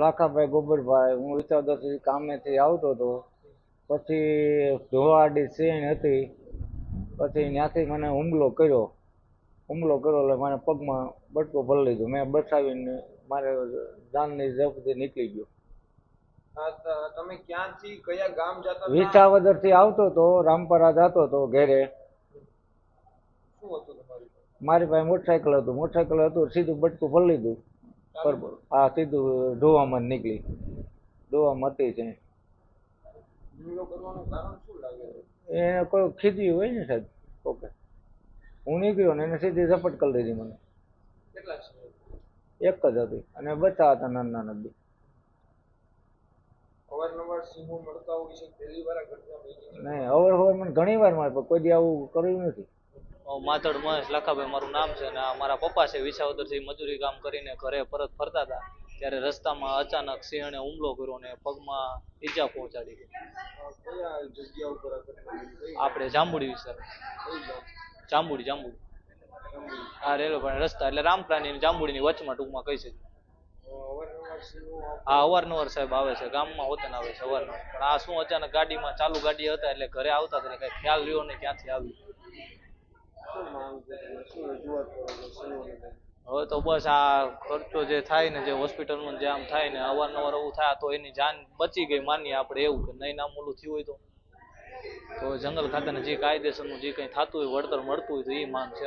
લાખાભાઈ ગોબરભાઈ. હું વિચારદરથી કામેથી આવતો હતો. પછી ધોવાડી સીણ હતી. પછી ત્યાંથી મને હુમલો કર્યો. હુમલો કર્યો એટલે મને પગમાં બટકો ભરી લીધો. મેં બચાવીને મારે જાનની ઝપથી નીકળી ગયો. તમે ક્યાંથી કયા ગામ જતા હતા? વિસાવદરથી આવતો હતો. રામપરા જતો હતો ઘેરે. શું હતું તમારું મારી પાસે મોટરસાયકલ હતું. મોટરસાયકલ હતું સીધું બટકું ભરી લીધું. બરોબર. આ સીધું ઢોવામાં નીકળી. ઢોવામાં હતી છે એને કોઈ ખીજી હોય ને સાહેબ ઓકે હું નીકળ્યો ને એને સીધી ઝપટ કરી દીધી મને. એક જ હતી અને બચ્ચા હતા નાના નાના બે નહીં અવર હવર મને ઘણી વાર મારે કોઈ દી આવું કર્યું નથી. માથડ મહેશ લાખાભાઈ મારું નામ છે અને આ મારા પપ્પા છે વિસાવદરથી મજૂરી કામ કરીને ઘરે પરત ફરતા હતા. ત્યારે રસ્તામાં અચાનક સિંહણે હુમલો કર્યો અને પગમાં ઈજા પહોંચાડી આપણે જાંબુડી વિસ્તાર. જાંબુડી જાંબુડી. હા રેલવે પણ રસ્તા એટલે રામપ્રાણી અને જાંબુડીની વચમાં ટૂંકમાં કહી શકીએ હા અવારનવાર સાહેબ આવે છે ગામમાં હોતન આવે છે અવારનવાર. પણ આ શું અચાનક ગાડીમાં ચાલુ ગાડી હતા એટલે ઘરે આવતા હતા એટલે કઈ ખ્યાલ રહ્યો નહીં ક્યાંથી આવ્યું. હવે તો બસ આ ખર્ચો જે થાય ને જે હોસ્પિટલમાં જે આમ થાય ને અવારનવાર એવું થાય તો એની જાન બચી ગઈ માનીએ આપણે એવું કે નહીં નામ ઓલું થયું હોય તો. તો જંગલ ખાતાને જે કાયદેસરનું જે કંઈ થતું હોય, વળતર મળતું હોય તો એ માંગ છે